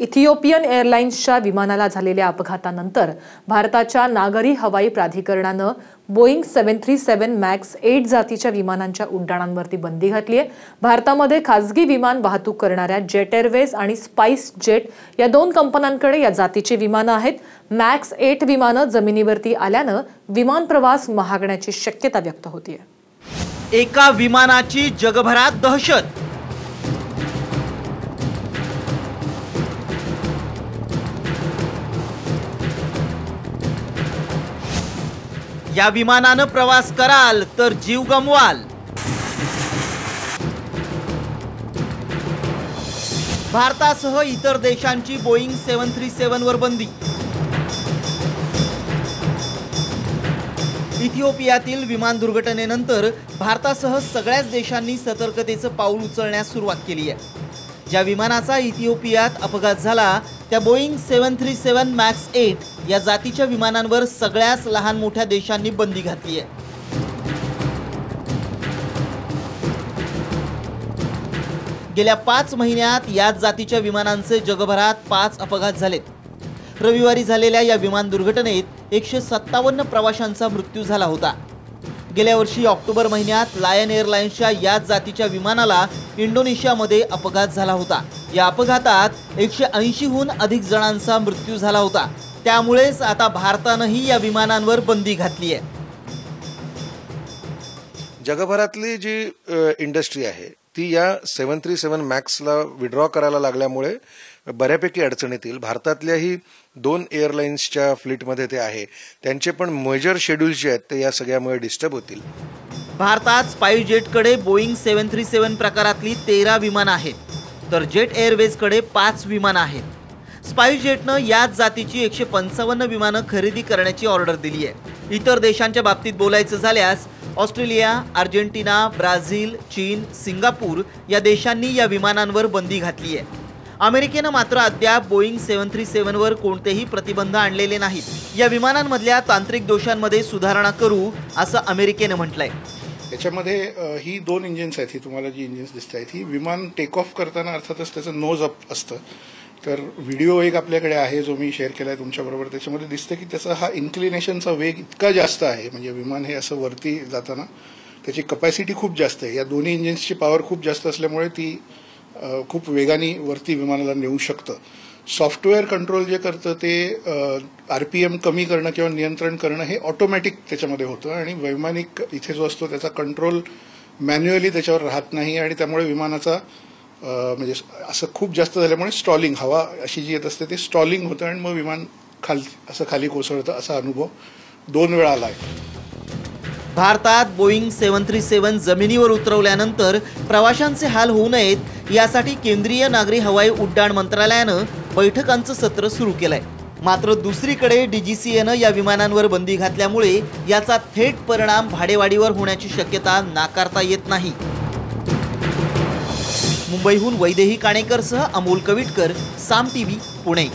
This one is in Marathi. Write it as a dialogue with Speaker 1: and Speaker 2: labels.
Speaker 1: इथिओपियन एअरलाइन्सच्या विमानाला झालेल्या अपघातानंतर भारताच्या नागरी हवाई प्राधिकरणानं Boeing seven three seven MAX eight जातीच्या विमानांच्या उड्डाणांवरती बंदी घातली आहे. भारतामध्ये खासगी विमान वाहतूक करणाऱ्या जेट एअरवेज आणि स्पाइस जेट या दोन कंपन्यांकडे या जातीची विमानं आहेत. मॅक्स एट विमानं जमिनीवरती आल्यानं विमान प्रवास महागण्याची शक्यता व्यक्त होतीये.
Speaker 2: एका विमानाची जगभरात दहशत. या विमानानं प्रवास कराल तर जीव गमवाल. भारतासह इतर देशांची बोईंग सेवन थ्री सेवनवर वर बंदी. इथिओपियातील विमान दुर्घटनेनंतर भारतासह सगळ्याच देशांनी सतर्कतेचं पाऊल उचलण्यास सुरुवात केली आहे. ज्या विमानाचा इथिओपियात अपघात झाला त्या Boeing seven three seven MAX eight या जातीच्या विमानांवर सगळ्याच लहान मोठ्या देशांनी बंदी घातली आहे. गेल्या पाच महिन्यात याच जातीच्या विमानांचे जगभरात पाच अपघात झालेत. रविवारी झालेल्या या विमान दुर्घटनेत एकशे सत्तावन्न प्रवाशांचा मृत्यू झाला होता. गेल्या वर्षी ऑक्टोबर महिन्यात लायन एअरलाइन्सच्या याच जातीच्या विमानाला इंडोनेशियामध्ये अपघात झाला होता. या अपघातात एकशे ऐंशीहून अधिक जणांचा मृत्यू झाला होता. त्यामुळेच आता भारतानंही या विमानांवर बंदी घातली आहे
Speaker 3: जगभरातली जी इंडस्ट्री आहे ती या सेवन थ्री सेवन मॅक्सला विड्रॉ करायला लागल्यामुळे बऱ्यापैकी अडचण येतील भारतातल्याही दोन एअरलाइन्सच्या फ्लीटमध्ये ते आहे. त्यांचे पण मेजर शेड्यूल्स जे आहेत ते या सगळ्यामुळे डिस्टर्ब होतील.
Speaker 2: भारतात स्पाइस जेटकडे बोईंग सेव्हन थ्री सेव्हन प्रकारातली तेरा विमानं आहेत. तर जेट एअरवेजकडे पाच विमानं आहेत. स्पाईसजेटनं याच जातीची एकशे पंचावन्न विमानं खरेदी करण्याची ऑर्डर दिली आहे. इतर देशांच्या बाबतीत बोलायचं झाल्यास ऑस्ट्रेलिया अर्जेंटिना ब्राझील चीन सिंगापूर या देशांनी या विमानांवर बंदी घातली आहे. अमेरिकेनं मात्र अद्याप बोईंग सेवन थ्री सेवनवर कोणतेही प्रतिबंध आणलेले नाहीत. या विमानांमधल्या तांत्रिक दोषांमध्ये सुधारणा करू असं अमेरिकेनं म्हटलंय.
Speaker 4: याच्यामध्ये ही दोन इंजिन्स आहेत ही तुम्हाला जी इंजिन्स दिसत आहेत ही विमान टेक ऑफ करताना अर्थातच त्याचं नोज अप असतं. तर व्हिडिओ एक आपल्याकडे आहे जो मी शेअर केला आहे तुमच्याबरोबर त्याच्यामध्ये दिसतं की त्याचा हा इन्क्लिनेशनचा वेग इतका जास्त आहे म्हणजे विमान हे असं वरती जाताना त्याची कपॅसिटी खूप जास्त आहे. या दोन्ही इंजिन्सची पॉवर खूप जास्त असल्यामुळे ती खूप वेगाने वरती विमानाला नेऊ शकतं. सॉफ्टवेअर कंट्रोल जे करतं ते आर पी एम कमी करणं किंवा नियंत्रण करणं हे ऑटोमॅटिक त्याच्यामध्ये होतं आणि वैमानिक इथे जो असतो त्याचा कंट्रोल मॅन्युअली त्याच्यावर राहत नाही आणि त्यामुळे विमानाचा म्हणजे असं खूप जास्त झाल्यामुळे स्टॉलिंग हवा अशी जी येत असते ते स्टॉलिंग होतं आणि मग विमान खाली असं खाली कोसळतं असा अनुभव दोन वेळा आला आहे.
Speaker 2: भारतात बोईंग सेव्हन थ्री सेव्हन जमिनीवर उतरवल्यानंतर प्रवाशांचे हाल होऊ नयेत यासाठी केंद्रीय नागरी हवाई उड्डाण मंत्रालयानं बैठकांचं सत्र सुरू केलंय. मात्र दुसरीकडे डीजीसीएनं या विमानांवर बंदी घातल्यामुळे याचा थेट परिणाम भाडेवाढीवर होण्याची शक्यता नाकारता येत नाही. मुंबईहून वैदेही काणेकरसह अमोल कविटकर साम टीव्ही पुणे.